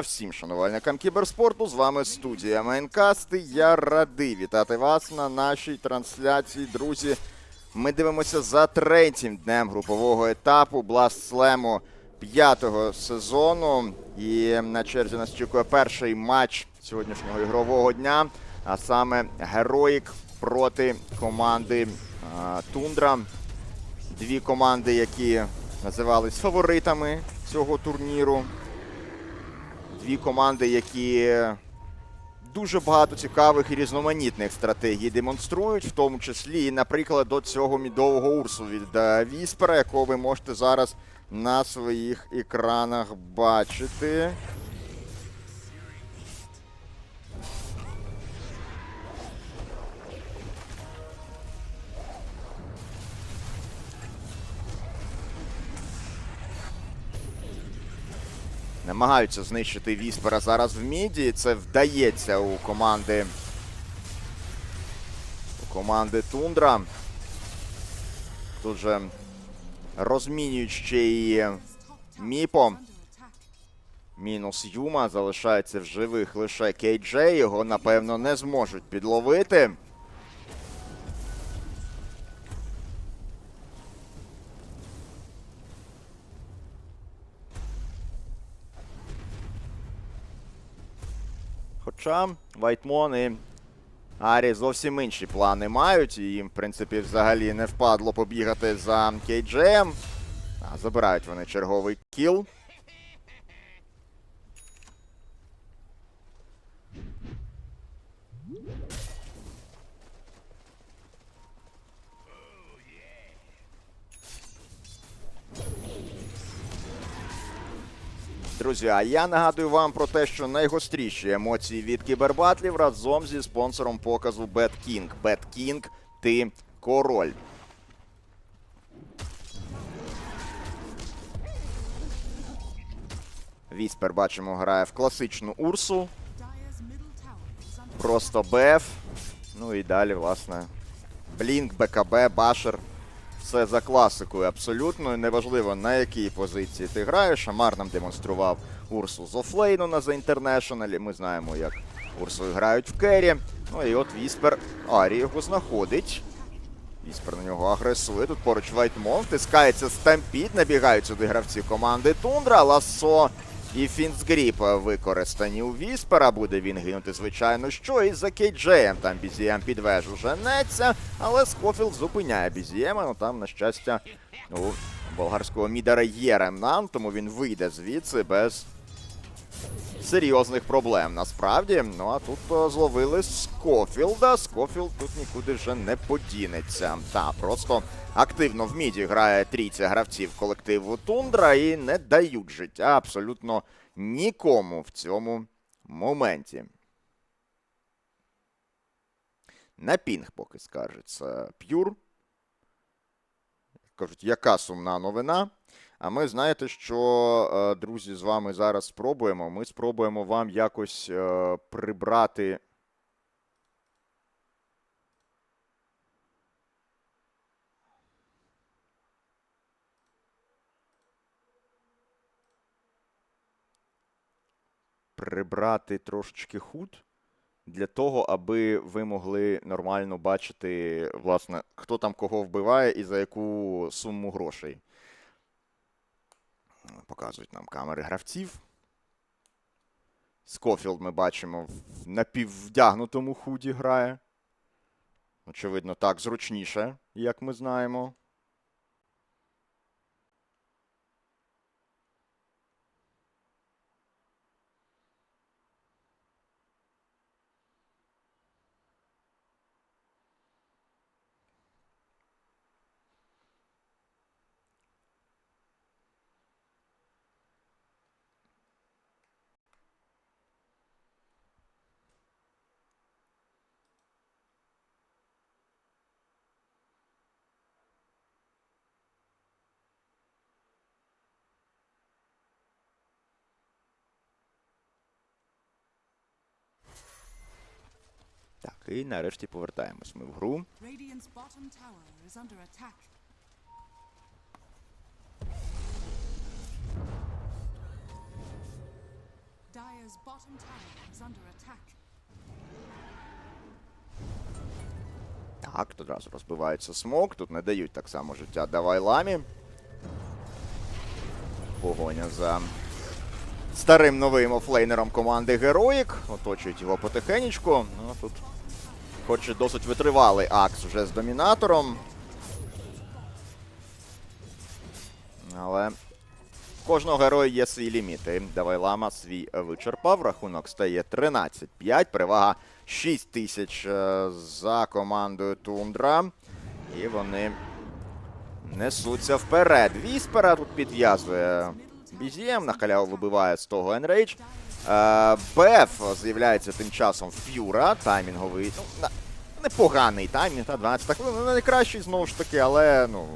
Всім шанувальникам кіберспорту. З вами студія Майнкасти. Я радий вітати вас на нашій трансляції. Друзі, ми дивимося за третім днем групового етапу Blast Slam п'ятого сезону. І на черзі нас чекає перший матч сьогоднішнього ігрового дня, а саме Героїк проти команди Тундра. Дві команди, які називались фаворитами цього турніру. Дві команди, які дуже багато цікавих і різноманітних стратегій демонструють, в тому числі і, наприклад, до цього мідового урсу від е, Віспера, якого ви можете зараз на своїх екранах бачити. Намагаються знищити Віспера зараз в міді. Це вдається у команди. У команди Тундра. Тут же розмінюють ще і Міпо. Мінус Юма. Залишається в живих лише Кейджей. Його, напевно, не зможуть підловити. Хоча Вайтмон і Арі зовсім інші плани мають, і їм, в принципі, взагалі не впадло побігати за Кейджеєм. А, забирають вони черговий кіл. Друзі, а я нагадую вам про те, що найгостріші емоції від кібербатлів разом зі спонсором показу BetKing. BetKing – ти король. Віспер, бачимо, грає в класичну Урсу. Просто БФ. Ну і далі, власне, Блінк, БКБ, Башер. Все за класикою абсолютно. Неважливо на якій позиції ти граєш. Амар нам демонстрував Урсу з офлейну на The International. Ми знаємо, як Урсою грають в Кері. Ну і от Віспер Арі його знаходить. Віспер на нього агресує. Тут поруч Вайтмон. Втискається стампід. Набігають сюди гравці команди Тундра. Ласо і Фінцгріп використані у Віспера. Буде він гинути, звичайно, що. І за Кейджеєм там Бізієм під вежу женеться. Але Скофілд зупиняє Бізієма. Ну там, на щастя, у болгарського мідера є ремнан, тому він вийде звідси без серйозних проблем. Насправді. Ну а тут зловили Скофілда. Скофілд тут нікуди вже не подінеться. Та просто активно в міді грає трійця гравців колективу Тундра і не дають життя абсолютно нікому в цьому моменті. На пінг поки скаржиться П'юр. Кажуть, яка сумна новина. А ми знаєте, що, е, друзі, з вами зараз спробуємо. Ми спробуємо вам якось е, прибрати. Прибрати трошечки худ для того, аби ви могли нормально бачити, власне, хто там кого вбиває і за яку суму грошей. Показують нам камери гравців. Скофілд ми бачимо в напіввдягнутому худі грає. Очевидно, так зручніше, як ми знаємо. Так, і нарешті повертаємось ми в гру. Dyer's bottom tower is under attack. Так, тут одразу розбивається смок, тут не дають так само життя Давай ламі. Погоня за старим новим офлейнером команди Героїк. Оточують його потихенечку. Ну, тут хоч і досить витривалий акс вже з домінатором. Але кожного героя є свої ліміти. Давай лама свій вичерпав. Рахунок стає 13-5. Перевага 6 тисяч е, за командою Тундра. І вони несуться вперед. Віспера тут підв'язує Бізієм, на халяву вибиває з того Енрейдж. Е, БФ з'являється тим часом Ф'юра. Таймінговий. Ну, непоганий таймінг, та 12 хвилин. Ну, найкращий знову ж таки, але ну.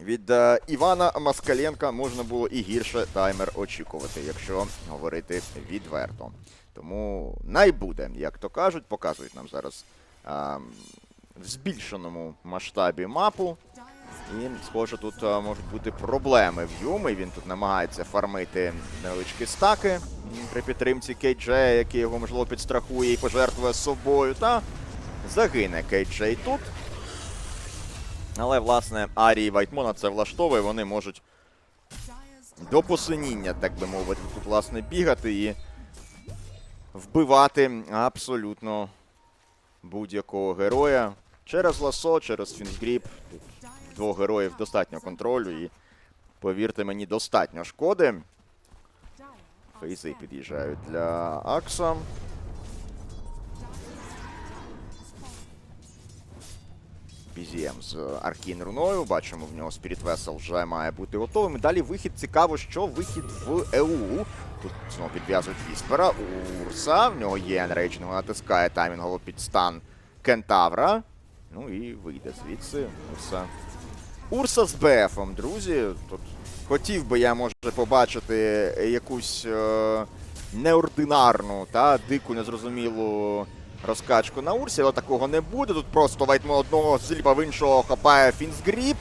Від е, Івана Москаленка можна було і гірше таймер очікувати, якщо говорити відверто. Тому найбуде, як то кажуть, показують нам зараз е, в збільшеному масштабі мапу. І, схоже, тут е, можуть бути проблеми в Юмі. Він тут намагається фармити невеличкі стаки при підтримці Кейджея, який його, можливо, підстрахує і пожертвує собою. Та загине Кейджей тут. Але, власне, Арі і Вайтмона це влаштовує, вони можуть до посиніння, так би мовити, тут, власне, бігати і вбивати абсолютно будь-якого героя. Через ласо, через фінгріп. Двох героїв достатньо контролю і, повірте мені, достатньо шкоди. Фейзи під'їжджають для Акса. Бізієм з Аркін Руною. Бачимо, в нього Спіріт Весел вже має бути готовим. Далі вихід цікаво, що вихід в ЕУ. Тут знову підв'язують Віспера. Урса. В нього є енрейджинг, натискає таймінгово під стан Кентавра. Ну і вийде звідси. Урса. Урса з БФом, друзі. Тут хотів би я, може, побачити якусь е, неординарну та дику, незрозумілу розкачку на Урсі, але такого не буде. Тут просто вайтмо одного зліва в іншого хапає Фінсгріп.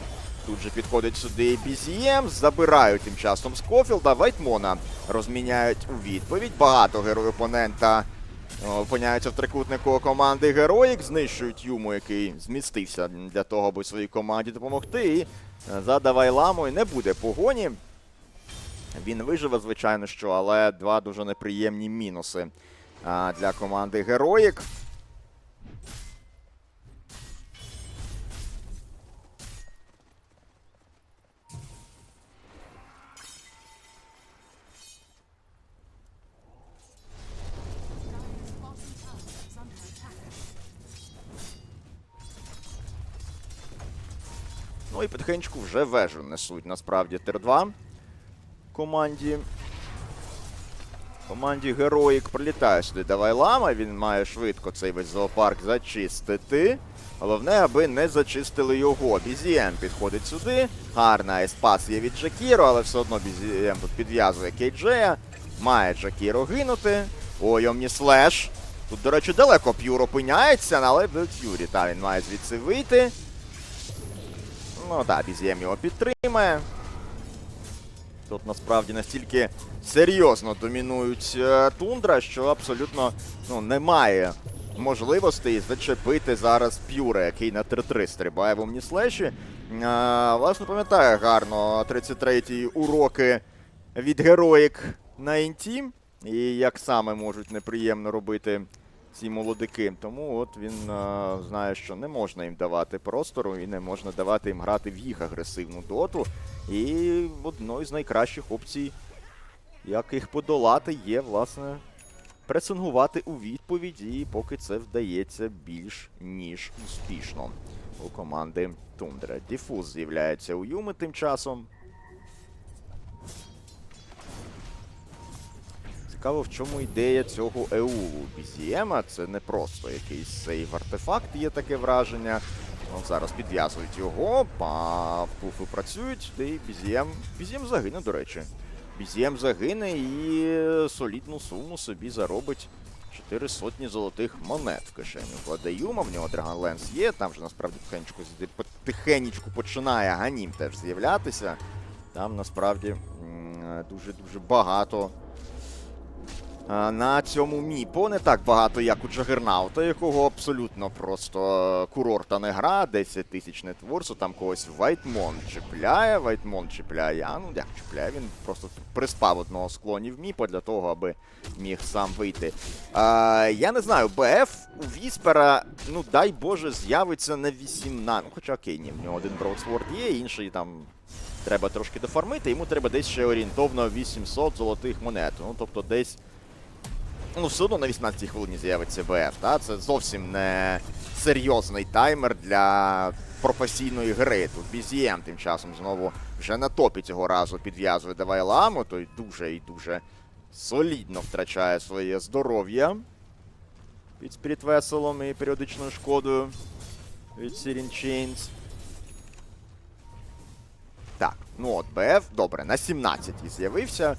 Тут же підходить сюди BZM, забирають тим часом Скофілда, Вайтмона розміняють у відповідь. Багато героїв опонента опиняються в трикутнику команди Героїк, знищують Юму, який змістився для того, аби своїй команді допомогти. І е, за Давайламою не буде погоні. Він виживе, звичайно, що, але два дуже неприємні мінуси для команди Героїк. І потихеньку вже вежу несуть насправді Тир-2 команді. Команді Героїк прилітає сюди Давай Лама. Він має швидко цей весь зоопарк зачистити. Головне, аби не зачистили його. Бізієм підходить сюди. Гарна еспас є від Джакіро, але все одно Бізієм тут підв'язує Кейджея. Має Джакіро гинути. Ой, Омніслеш. Тут, до речі, далеко П'юр опиняється, але в Ф'юрі. Та він має звідси вийти. Ну так, Бізєм його підтримає. Тут насправді настільки серйозно домінують е, тундра, що абсолютно ну, немає можливостей зачепити зараз П'юра, який на 3-3 стрибає в Омніслеші. Е, власне, пам'ятаю гарно 33-ті уроки від героїк на інті. І як саме можуть неприємно робити ці молодики. Тому от він е, знає, що не можна їм давати простору і не можна давати їм грати в їх агресивну доту. І одною з найкращих опцій, як їх подолати, є, власне, пресингувати у відповідь, і поки це вдається більш ніж успішно у команди Тундра. Діфуз з'являється у Юми тим часом. Цікаво, в чому ідея цього ЕУ у BZM. Це не просто якийсь сейв артефакт, є таке враження. От зараз підв'язують його, па пуфи працюють, де і BZM. BZM загине, до речі. BZM загине і солідну суму собі заробить 4 сотні золотих монет в кишеню. Кладе Юма, в нього Dragonlance є, там вже насправді потихенечку, починає Ганім теж з'являтися. Там насправді Дуже-дуже багато. Е, На цьому міпо не так багато, як у Джагернаута, якого абсолютно просто курорта не гра, 10 тисяч нетворсу, там когось Вайтмон чіпляє, Вайтмон чіпляє, а ну як чіпляє, він просто приспав одного з клонів міпо для того, аби міг сам вийти. Е, я не знаю, БФ у Віспера, ну дай Боже, з'явиться на 18. Ну, хоча окей, ні, в нього один Броудсворд є, інший там треба трошки дофармити, йому треба десь ще орієнтовно 800 золотих монет. Ну, тобто десь. Ну, все одно на 18 хвилині з'явиться БФ, та? Це зовсім не серйозний таймер для професійної гри. Тут BZM тим часом знову вже на топі цього разу підв'язує Давай Ламу, той дуже і дуже солідно втрачає своє здоров'я під Vessel і періодичною шкодою від Sirin Chains. Так, ну от БФ, добре, на 17 з'явився.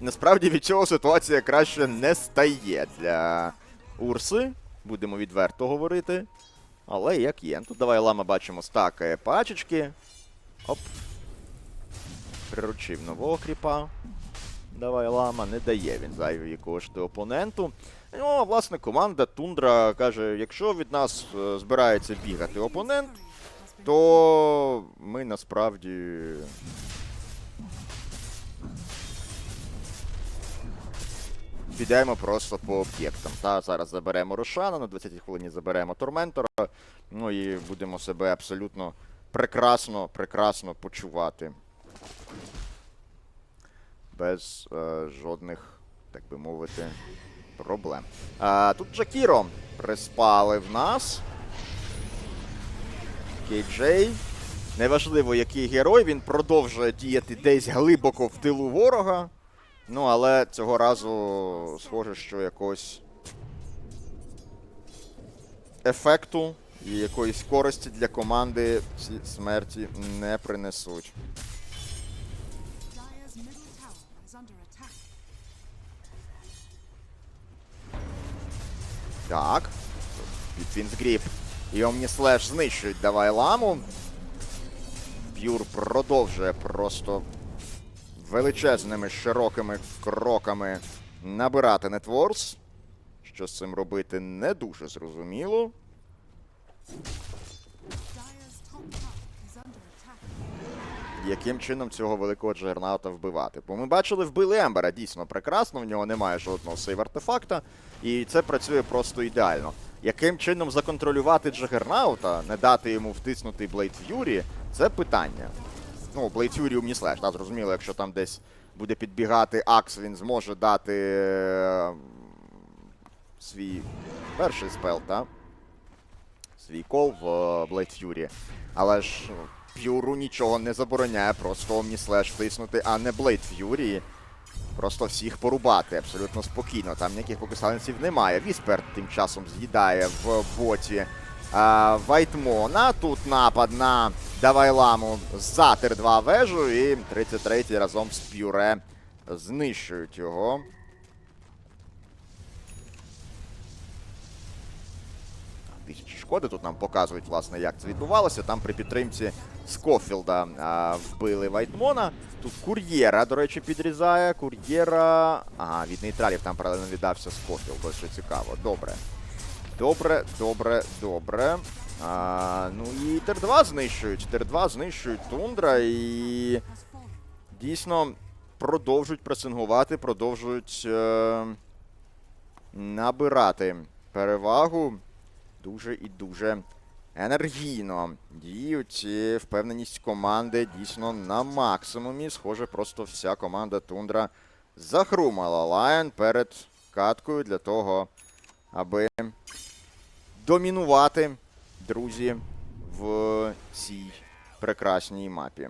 Насправді від цього ситуація краще не стає для Урси. Будемо відверто говорити. Але як є. Тут давай лама бачимо стакає пачечки. Оп. Приручив нового кріпа. Давай лама, не дає він зайві кошти опоненту. Ну, а власне, команда Тундра каже: якщо від нас е, збирається бігати опонент, то ми насправді. Підемо просто по об'єктам. Та зараз заберемо Рошана, на 20-й хвилині заберемо Торментора. Ну і будемо себе абсолютно прекрасно, прекрасно почувати. Без е, жодних, так би мовити, проблем. А, тут Джакіро приспали в нас. Кейджей. Неважливо, який герой, він продовжує діяти десь глибоко в тилу ворога. Ну, але цього разу схоже, що якогось ефекту і якоїсь користі для команди ці смерті не принесуть. Так. Підвінс і Омніслеш знищують давай ламу. П'юр продовжує просто величезними широкими кроками набирати нетворс. Що з цим робити не дуже зрозуміло. Яким чином цього великого джернаута вбивати. Бо ми бачили, вбили Ембера дійсно прекрасно, в нього немає жодного сейв артефакта, і це працює просто ідеально. Яким чином законтролювати Джагернаута, не дати йому втиснути Блейд Ф'юрі, це питання. Ну, Блейд Ф'юрі умніслеш, та зрозуміло, якщо там десь буде підбігати Акс, він зможе дати е, свій перший спел, так? свій кол в Blade Fury. Але ж П'юру нічого не забороняє просто Omnislash втиснути, а не Blade Fury. Просто всіх порубати абсолютно спокійно. Там ніяких покусальниців немає. Віспер тим часом з'їдає в боті Вайтмона. Тут напад на Давайламу за тир 2 вежу. І 33-й разом з П'юре знищують його. тисячі шкоди. Тут нам показують, власне, як це відбувалося. Там при підтримці Скофілда а, вбили Вайтмона. Тут кур'єра, до речі, підрізає. Кур'єра. Ага, від нейтралів там паралельно віддався Скофілд. Ось цікаво. Добре. Добре, добре, добре. А, ну і Тер-2 знищують. Тер-2 знищують Тундра і дійсно продовжують пресингувати, продовжують е- набирати перевагу. Дуже і дуже енергійно діють. Впевненість команди дійсно на максимумі. Схоже, просто вся команда Тундра захрумала Лайон перед каткою для того, аби домінувати друзі в цій прекрасній мапі.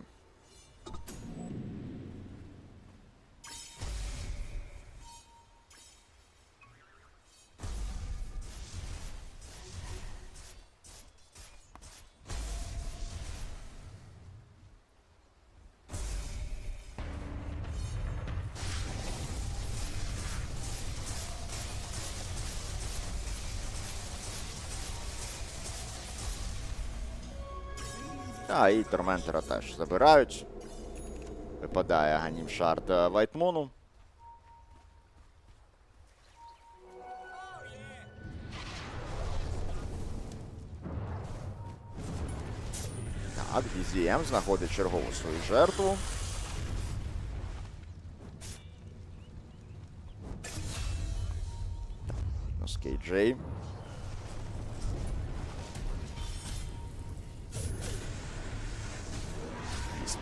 А, і Торментера теж забирають. Випадає Ганім Шард е, Вайтмону. Так, BZM знаходить чергову свою жертву. Ну,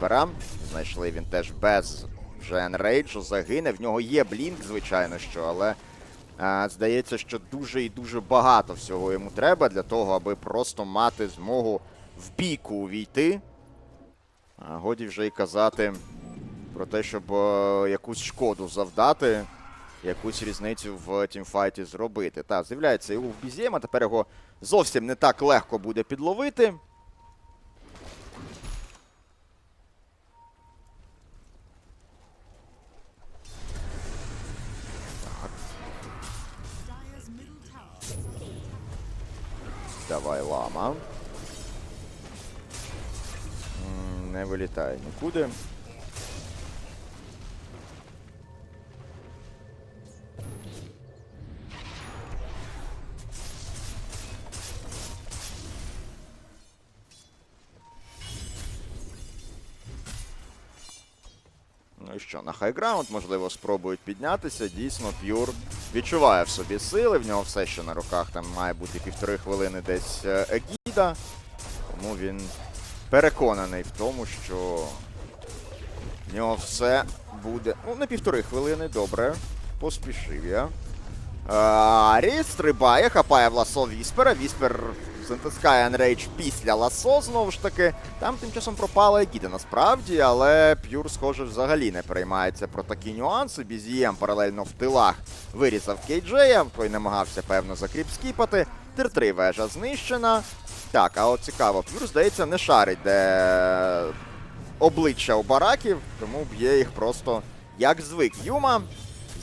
з Знайшли він теж без вже енрейджу, загине. В нього є блінк, звичайно що, але а, здається, що дуже і дуже багато всього йому треба для того, аби просто мати змогу в бійку увійти. А годі вже й казати про те, щоб е, якусь шкоду завдати, якусь різницю в тімфайті зробити. Та, з'являється і у Бізєма, тепер його зовсім не так легко буде підловити. Лама. Не вилітає нікуди. Хайграунд, можливо, спробують піднятися. Дійсно, П'юр відчуває в собі сили. В нього все ще на руках там має бути півтори хвилини десь е, Егіда. Тому він переконаний в тому, що в нього все буде. Ну, не півтори хвилини, добре. Поспішив я. Е, Арі стрибає, хапає в Віспера. Віспер затискає Енрейдж після ласо, знову ж таки. Там тим часом пропала Егіда насправді, але П'юр, схоже, взагалі не переймається про такі нюанси. Бізієм паралельно в тилах вирізав Кейджея, той намагався, певно, закріпскіпати. Тир-3 вежа знищена. Так, а от цікаво, П'юр, здається, не шарить, де обличчя у бараків, тому б'є їх просто як звик. Юма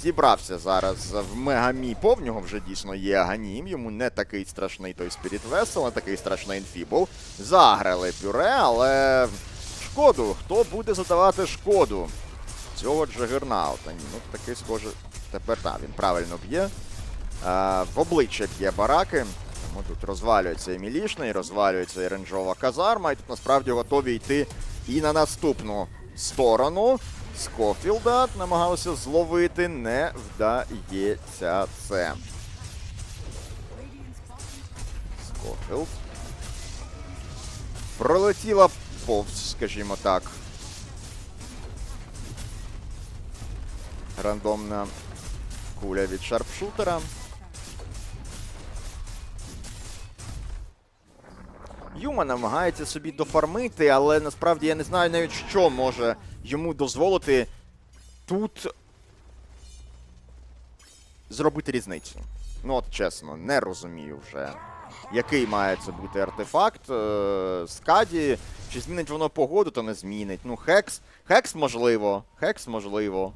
зібрався зараз в мегаміпо. В нього вже дійсно є аганім. Йому не такий страшний той Спіріт Весел, не такий страшний інфібул. Заграли пюре, але шкоду. Хто буде задавати шкоду цього Джагернаута? Ну таки схоже. Тепер так, він правильно б'є. В обличчя б'є бараки. Тому тут розвалюється і мілішний, розвалюється і ренджова казарма. І тут насправді готові йти і на наступну сторону. Скофілда намагалися зловити, не вдається це. Скофілд. Пролетіла повз, скажімо так. Рандомна куля від шарпшутера. Юма намагається собі дофармити, але насправді я не знаю навіть, що може йому дозволити тут зробити різницю. Ну, от чесно, не розумію вже, який має це бути артефакт. Е, Скаді, чи змінить воно погоду, то не змінить. Ну, Хекс. Хекс можливо. Хекс можливо.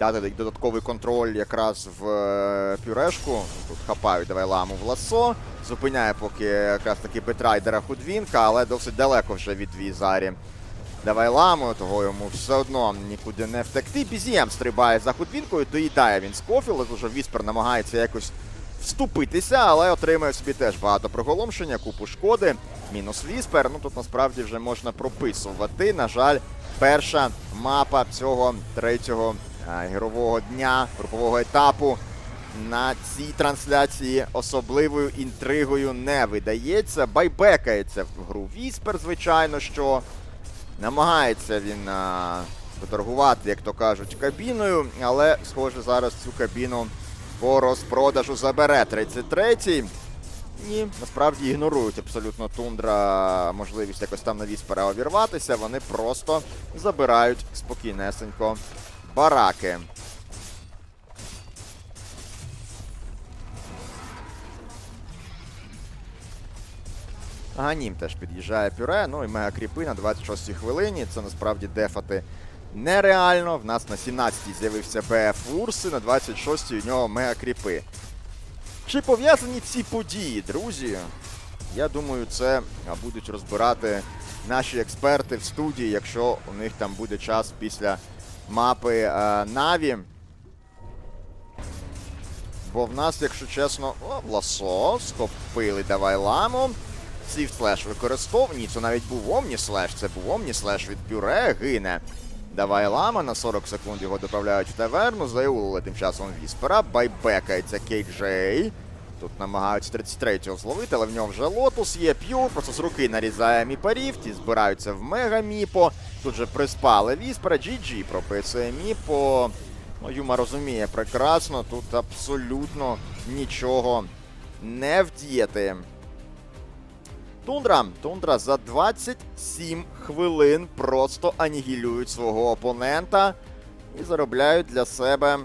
Дати додатковий контроль якраз в е, пюрешку. Тут хапають давай ламу в ласо. Зупиняє поки якраз таки Бетрайдера Худвінка, але досить далеко вже від Візарі. Давай ламу, того йому все одно нікуди не втекти. Бізієм стрибає за Худвінкою, доїдає він з Скофіл, уже Віспер намагається якось вступитися, але отримує собі теж багато приголомшення, купу шкоди. Мінус Віспер. Ну тут насправді вже можна прописувати. На жаль, перша мапа цього третього ігрового дня, групового етапу на цій трансляції особливою інтригою не видається. Байбекається в гру Віспер, звичайно, що намагається він а, поторгувати, як то кажуть, кабіною, але, схоже, зараз цю кабіну по розпродажу забере 33-й. Ні, насправді ігнорують абсолютно тундра можливість якось там на Віспера увірватися. Вони просто забирають спокійнесенько бараки. Ганім теж під'їжджає пюре. Ну і мегакріпи на 26-й хвилині. Це насправді дефати нереально. В нас на 17-й з'явився БФ Урси, на 26-й у нього мегакріпи. Чи пов'язані ці події, друзі? Я думаю, це будуть розбирати наші експерти в студії, якщо у них там буде час після мапи е, Наві. Бо в нас, якщо чесно, о, ласо, схопили давай ламу. Сіфт слеш використовував. Ні, це навіть був Омні слеш. Це був Омні слеш від бюре, гине. Давай лама на 40 секунд його доправляють в таверну. Заюлили тим часом віспера. Байбекається Кейджей. Тут намагаються 33-го зловити, але в нього вже лотус є. П'юр, просто з руки нарізає міпарів. Ті збираються в мега міпо. Тут же приспали віспера. GG прописує міпо. Ну, Юма розуміє прекрасно, тут абсолютно нічого не вдіяти. Тундра. Тундра за 27 хвилин просто анігілюють свого опонента і заробляють для себе